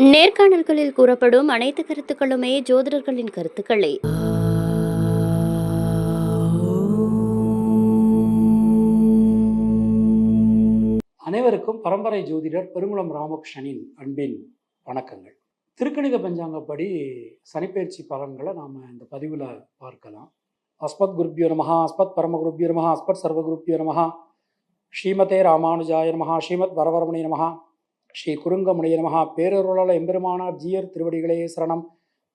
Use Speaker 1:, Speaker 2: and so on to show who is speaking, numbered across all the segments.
Speaker 1: நேர்காணல்களில் கூறப்படும் அனைத்து கருத்துக்களுமே ஜோதிடர்களின் கருத்துக்களே.
Speaker 2: அனைவருக்கும் பரம்பரை ஜோதிடர் பெருங்குளம் ராமகிருஷ்ணனின் அன்பின் வணக்கங்கள். திருக்கணித பஞ்சாங்கப்படி சனிப்பெயர்ச்சி பலன்களை நாம் இந்த பதிவில் பார்க்கலாம். அஸ்மத் குருப்பியோ நமஹா அஸ்மத் பரம குருப்பியோ நமஹா அஸ்மத் சர்வ குருப்பியோ நமஹா ஸ்ரீமதே ராமானுஜாய நமஹா ஸ்ரீமத் வரவரமணி நமஹா. ஸ்ரீ குறுங்கமுனைய நமஹா பேரருளாள எம்பெருமானார் ஜீயர் திருவடிகளே சரணம்.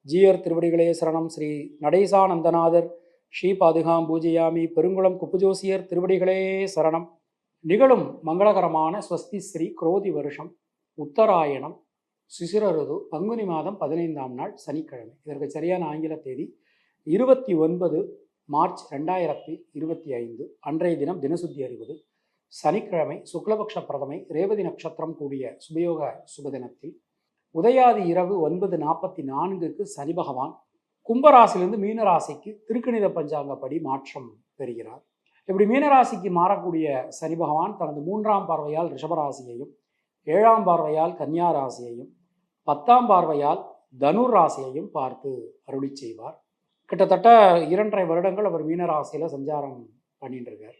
Speaker 2: ஜீயர் திருவடிகளே சரணம். ஸ்ரீ நடேசானந்தநாதர் ஸ்ரீ பாதுகாம் பூஜையாமி பெருங்குளம் குப்புஜோசியர் திருவடிகளே சரணம். நிகழும் மங்களகரமான ஸ்வஸ்தி ஸ்ரீ குரோதி வருஷம் உத்தராயணம் சிசிரருது பங்குனி மாதம் பதினைந்தாம் நாள் சனிக்கிழமை. இதற்கு சரியான ஆங்கில தேதி இருபத்தி ஒன்பது மார்ச் ரெண்டாயிரத்தி இருபத்தி ஐந்து அன்றைய தினம் தினசுத்தி அறிவது சனிக்கிழமை சுக்லபக்ஷ பிரதமை ரேவதி நட்சத்திரம் கூடிய சுபயோக சுபதினத்தில் உதயாதி இரவு ஒன்பது நாற்பத்தி நான்குக்கு சனி பகவான் கும்பராசிலிருந்து மீனராசிக்கு திருக்கணித பஞ்சாங்கப்படி மாற்றம் பெறுகிறார். இப்படி மீனராசிக்கு மாறக்கூடிய சனி பகவான் தனது மூன்றாம் பார்வையால் ரிஷபராசியையும் ஏழாம் பார்வையால் கன்னியா ராசியையும் பத்தாம் பார்வையால் தனுர் ராசியையும் பார்த்து அருளி செய்வார். கிட்டத்தட்ட இரண்டரை வருடங்கள் அவர் மீனராசியில் சஞ்சாரம் பண்ணிட்டு இருக்கார்.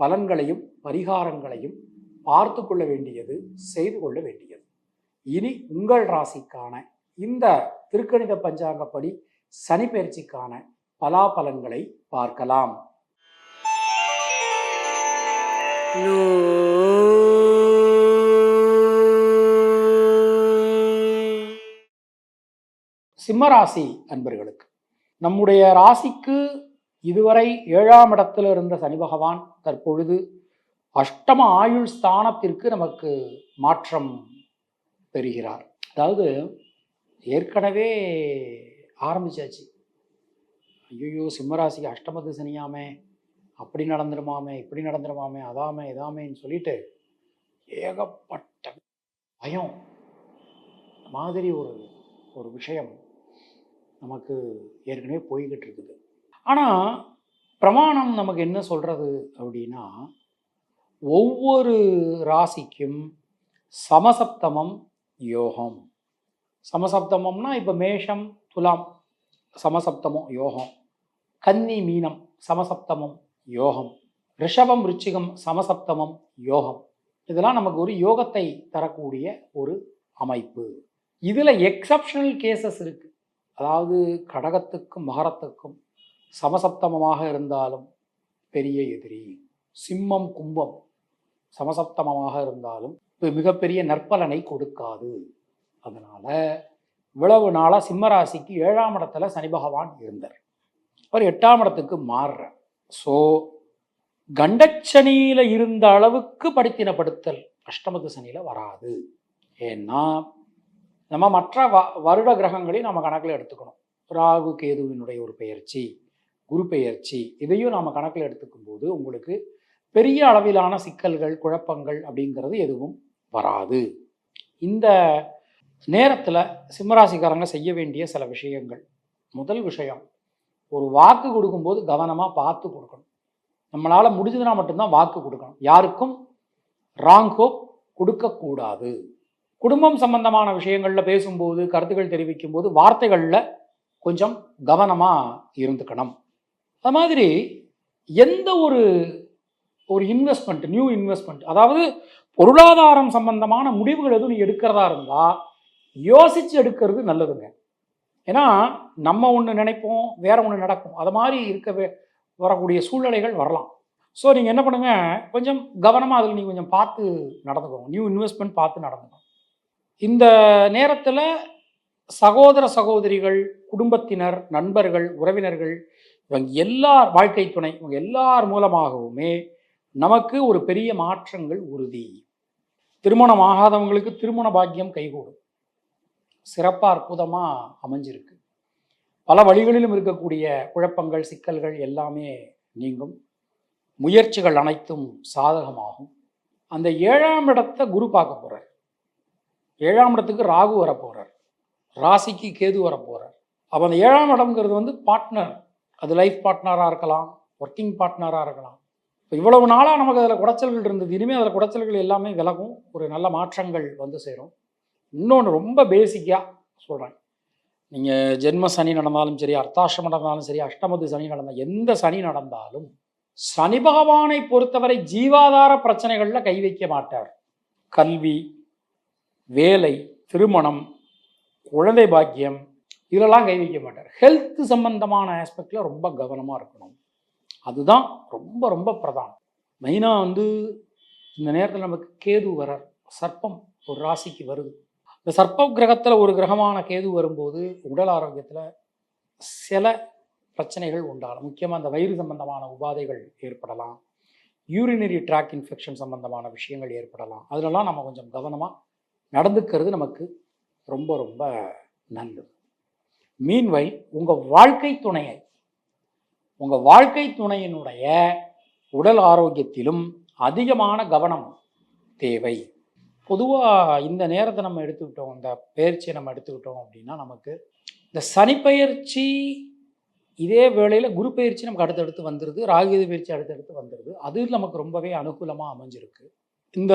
Speaker 2: பலன்களையும் பரிகாரங்களையும் பார்த்து கொள்ள வேண்டியது செய்து கொள்ள வேண்டியது. இனி உங்கள் ராசிக்கான இந்த திருக்கணித பஞ்சாங்கப்படி சனி பயிற்சிக்கான பலாபலன்களை பார்க்கலாம். சிம்மராசி அன்பர்களுக்கு நம்முடைய ராசிக்கு இதுவரை ஏழாம் இடத்தில் இருந்த சனி பகவான் தற்பொழுது அஷ்டம ஆயுள் ஸ்தானத்திற்கு நமக்கு மாற்றம் பெறுகிறார். அதாவது ஏற்கனவே ஆரம்பிச்சாச்சு. ஐயோ சிம்மராசிக்கு அஷ்டமத்து சனியாமே அப்படி நடந்துருமாமே இப்படி நடந்துருமாமே அதாமே இதாமேன்னு சொல்லிட்டு ஏகப்பட்ட பயம் மாதிரி ஒரு ஒரு விஷயம் நமக்கு ஏற்கனவே போய்கிட்டு இருக்குது. ஆனால் பிரமாணம் நமக்கு என்ன சொல்கிறது அப்படின்னா ஒவ்வொரு ராசிக்கும் சமசப்தமம் யோகம். சமசப்தமம்னா இப்போ மேஷம் துலாம் சமசப்தமம் யோகம். கன்னி மீனம் சமசப்தமம் யோகம். ரிஷபம் ருச்சிகம் சமசப்தமம் யோகம். இதெல்லாம் நமக்கு ஒரு யோகத்தை தரக்கூடிய ஒரு அமைப்பு. இதில் எக்ஸப்ஷனல் கேசஸ் இருக்குது அதாவது கடகத்துக்கும் மகரத்துக்கும் சமசப்தமமாக இருந்தாலும் பெரிய எதிரி. சிம்மம் கும்பம் சமசப்தமமாக இருந்தாலும் மிகப்பெரிய நற்பலனை கொடுக்காது. அதனால இவ்வளவு நாளாக சிம்மராசிக்கு ஏழாம் இடத்துல சனி பகவான் இருந்தார். அவர் எட்டாம் இடத்துக்கு மாறுறார். ஸோ கண்டச்சனியில் இருந்த அளவுக்கு படித்தினப்படுத்தல் அஷ்டமத்து சனியில் வராது. ஏன்னா நம்ம மற்ற வ வருட கிரகங்களையும் நம்ம கணக்கில் எடுத்துக்கணும். ராகு கேதுவினுடைய ஒரு பெயர்ச்சி. குரு பெயர்ச்சி இதையும் நாம் கணக்கில் எடுத்துக்கும் போது உங்களுக்கு பெரிய அளவிலான சிக்கல்கள் குழப்பங்கள் அப்படிங்கிறது எதுவும் வராது. இந்த நேரத்தில் சிம்மராசிக்காரங்க செய்ய வேண்டிய சில விஷயங்கள். முதல் விஷயம் ஒரு வாக்கு கொடுக்கும்போது கவனமாக பார்த்து கொடுக்கணும். நம்மளால் முடிஞ்சதுன்னா மட்டும்தான் வாக்கு கொடுக்கணும். யாருக்கும் ராங் ஹோப் கொடுக்கக்கூடாது. குடும்பம் சம்பந்தமான விஷயங்களில் பேசும்போது கருத்துக்கள் தெரிவிக்கும் போது வார்த்தைகளில் கொஞ்சம் கவனமாக இருந்துக்கணும். அது மாதிரி எந்த ஒரு ஒரு இன்வெஸ்ட்மெண்ட் நியூ இன்வெஸ்ட்மெண்ட் அதாவது பொருளாதாரம் சம்பந்தமான முடிவுகள் எதுவும் நீ எடுக்கிறதா இருந்தால் யோசித்து எடுக்கிறது நல்லதுங்க. ஏன்னா நம்ம ஒன்று நினைப்போம் வேற ஒன்று நடக்கும். அது மாதிரி இருக்கவே வரக்கூடிய சூழ்நிலைகள் வரலாம். ஸோ நீங்கள் என்ன பண்ணுங்கள் கொஞ்சம் கவனமாக அதில் நீங்கள் கொஞ்சம் பார்த்து நடந்துக்கோங்க. நியூ இன்வெஸ்ட்மெண்ட் பார்த்து நடந்துக்கணும் இந்த நேரத்தில் சகோதர சகோதரிகள் குடும்பத்தினர் நண்பர்கள் உறவினர்கள் இவங்க எல்லார் வாழ்க்கை துணை இவங்க எல்லார் மூலமாகவுமே நமக்கு ஒரு பெரிய மாற்றங்கள் உறுதி. திருமணம் ஆகாதவங்களுக்கு திருமண பாக்கியம் கைகூடும். சிறப்பாக அற்புதமாக அமைஞ்சிருக்கு. பல வழிகளிலும் இருக்கக்கூடிய குழப்பங்கள் சிக்கல்கள் எல்லாமே நீங்கும். முயற்சிகள் அனைத்தும் சாதகமாகும். அந்த ஏழாம் இடத்தை குரு பார்க்க போகிறார் ஏழாம் இடத்துக்கு ராகு வர போகிறார் ராசிக்கு கேது வர போகிறார் அப்போ அந்த ஏழாம் இடம்ங்கிறது வந்து பார்ட்னர் அது லைஃப் பார்ட்னராக இருக்கலாம் ஒர்க்கிங் பார்ட்னராக இருக்கலாம். இப்போ இவ்வளவு நாளாக நமக்கு அதில் குடைச்சல்கள் இருந்தது. இனிமேல் அதில் குடைச்சல்கள் எல்லாமே விலகும். ஒரு நல்ல மாற்றங்கள் வந்து சேரும். இன்னொன்று ரொம்ப பேசிக்காக சொல்கிறேன் நீங்கள் ஜென்ம சனி நடந்தாலும் சரி அர்த்தாஷ்டம் நடந்தாலும் சரி அஷ்டமது சனி நடந்தால் எந்த சனி நடந்தாலும் சனி பகவானை பொறுத்தவரை ஜீவாதார பிரச்சனைகளில் கை வைக்க மாட்டார். கல்வி வேலை திருமணம் குழந்தை பாக்கியம் இதெல்லாம் கை வைக்க மாட்டார். ஹெல்த் சம்பந்தமான ஆஸ்பெக்டில் ரொம்ப கவனமாக இருக்கணும். அதுதான் ரொம்ப ரொம்ப பிரதானம். மெயினாக வந்து இந்த நேரத்தில் நமக்கு கேது வர சர்ப்பம் ஒரு ராசிக்கு வருது. இந்த சர்ப்ப கிரகத்தில் ஒரு கிரகமான கேது வரும்போது உடல் ஆரோக்கியத்தில் சில பிரச்சனைகள் உண்டாகும். முக்கியமாக அந்த வயிறு சம்பந்தமான உபாதைகள் ஏற்படலாம். யூரினரி ட்ராக் இன்ஃபெக்ஷன் சம்பந்தமான விஷயங்கள் ஏற்படலாம். அதிலெல்லாம் நம்ம கொஞ்சம் கவனமாக நடந்துக்கிறது நமக்கு ரொம்ப ரொம்ப நல்லது. மீன்வை உங்கள் வாழ்க்கை துணையை உங்கள் வாழ்க்கை துணையினுடைய உடல் ஆரோக்கியத்திலும் அதிகமான கவனம் தேவை. பொதுவாக இந்த நேரத்தை நம்ம எடுத்துக்கிட்டோம் இந்த பயிற்சியை நம்ம எடுத்துக்கிட்டோம் அப்படின்னா நமக்கு இந்த சனிப்பயிற்சி இதே வேளையில் குரு பயிற்சி நமக்கு அடுத்தடுத்து வந்துடுது ராகுகேது பயிற்சி அடுத்தடுத்து வந்துடுது அது நமக்கு ரொம்பவே அனுகூலமாக அமைஞ்சிருக்கு. இந்த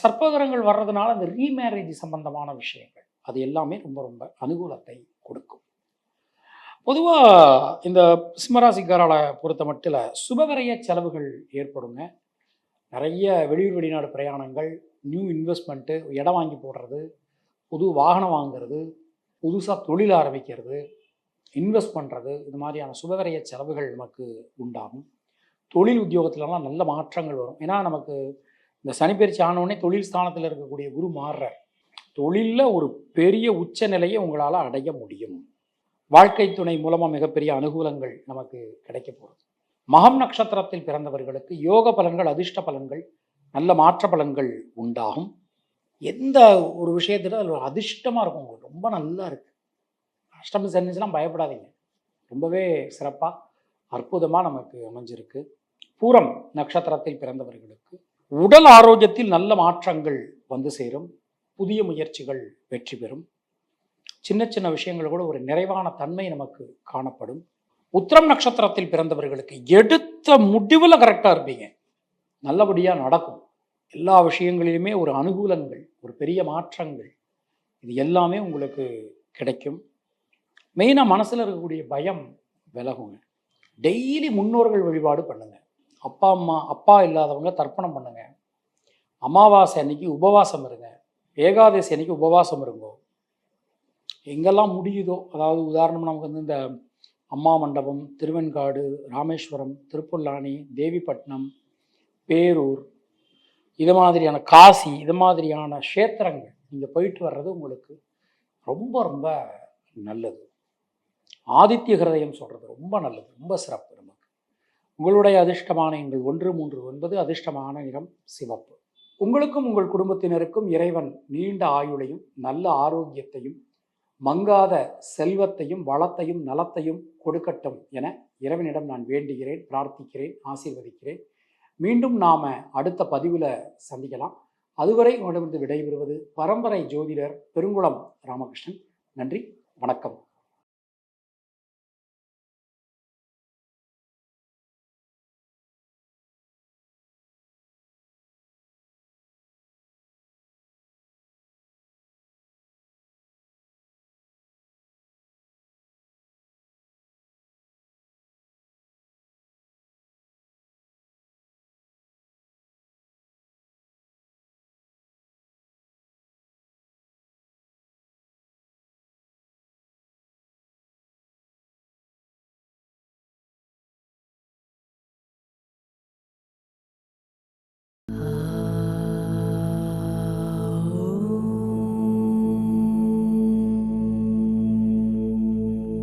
Speaker 2: சர்ப்பகரங்கள் வர்றதுனால இந்த ரீமேரேஜ் சம்பந்தமான விஷயங்கள் அது எல்லாமே ரொம்ப ரொம்ப அனுகூலத்தை பொதுவாக இந்த சிம்மராசிக்காரால பொறுத்த மட்டில் சுபகரைய செலவுகள் ஏற்படுங்க. நிறைய வெளியூர் வெளிநாடு பிரயாணங்கள் நியூ இன்வெஸ்ட்மெண்ட்டு இடம் வாங்கி போடுறது புது வாகனம் வாங்குறது புதுசாக தொழில் ஆரம்பிக்கிறது இன்வெஸ்ட் பண்ணுறது இது மாதிரியான சுபகரைய செலவுகள் நமக்கு உண்டாகும். தொழில் உத்தியோகத்துலலாம் நல்ல மாற்றங்கள் வரும். ஏன்னா நமக்கு இந்த சனிப்பயிற்சி ஆனவுடனே தொழில் ஸ்தானத்தில் இருக்கக்கூடிய குரு மாறுறார். தொழிலில் ஒரு பெரிய உச்ச நிலையை உங்களால் அடைய முடியும். வாழ்க்கை துணை மூலமாக மிகப்பெரிய அனுகூலங்கள் நமக்கு கிடைக்க போகிறது மகம் நட்சத்திரத்தில் பிறந்தவர்களுக்கு யோக பலன்கள் அதிர்ஷ்ட பலன்கள் நல்ல மாற்ற பலன்கள் உண்டாகும். எந்த ஒரு விஷயத்துல அது ஒரு அதிர்ஷ்டமாக இருக்கும் உங்களுக்கு? ரொம்ப நல்லா இருக்குது அஷ்டமி சன்னிச்சுலாம் பயப்படாதீங்க. ரொம்பவே சிறப்பாக அற்புதமாக நமக்கு அமைஞ்சிருக்கு. பூரம் நட்சத்திரத்தில் பிறந்தவர்களுக்கு உடல் ஆரோக்கியத்தில் நல்ல மாற்றங்கள் வந்து சேரும். புதிய முயற்சிகள் வெற்றி பெறும். சின்ன சின்ன விஷயங்கள் கூட ஒரு நிறைவான தன்மை நமக்கு காணப்படும். உத்திரம் நட்சத்திரத்தில் பிறந்தவர்களுக்கு எடுத்த முடிவில் கரெக்டாக இருப்பீங்க. நல்லபடியாக நடக்கும். எல்லா விஷயங்களிலுமே ஒரு அனுகூலங்கள் ஒரு பெரிய மாற்றங்கள் இது எல்லாமே உங்களுக்கு கிடைக்கும். மெயினாக மனசில் இருக்கக்கூடிய பயம் விலகுங்க. டெய்லி முன்னோர்கள் வழிபாடு பண்ணுங்க. அப்பா அம்மா அப்பா இல்லாதவங்க தர்ப்பணம் பண்ணுங்க. அமாவாசை அன்னைக்கு உபவாசம் இருங்க. ஏகாதசி அன்னைக்கு உபவாசம் இருங்கோ. எங்கெல்லாம் முடியுதோ அதாவது உதாரணம் நமக்கு வந்து இந்த அம்மா மண்டபம் திருவெண்காடு ராமேஸ்வரம் திருப்புல்லானி தேவிப்பட்டினம் பேரூர் இது மாதிரியான காசி இது மாதிரியான க்ஷேத்திரங்கள் நீங்கள் போயிட்டு வர்றது உங்களுக்கு ரொம்ப ரொம்ப நல்லது. ஆதித்ய ஹிருதயம் சொல்கிறது ரொம்ப நல்லது ரொம்ப சிறப்பு நமக்கு. உங்களுடைய அதிர்ஷ்டமான எங்கள் ஒன்று மூன்று ஒன்பது அதிர்ஷ்டமான நிறம் சிவப்பு. உங்களுக்கும் உங்கள் குடும்பத்தினருக்கும் இறைவன் நீண்ட ஆயுளையும் நல்ல ஆரோக்கியத்தையும் மங்காத செல்வத்தையும் வளத்தையும் நலத்தையும் கொடுக்கட்டும் என இறைவனிடம் நான் வேண்டுகிறேன் பிரார்த்திக்கிறேன் ஆசீர்வதிக்கிறேன். மீண்டும் நாம் அடுத்த பதிவில் சந்திக்கலாம். அதுவரை உங்களிடமிருந்து விடைபெறுவது பரம்பரை ஜோதிடர் பெருங்குளம் ராமகிருஷ்ணன். நன்றி வணக்கம்.
Speaker 1: Uh...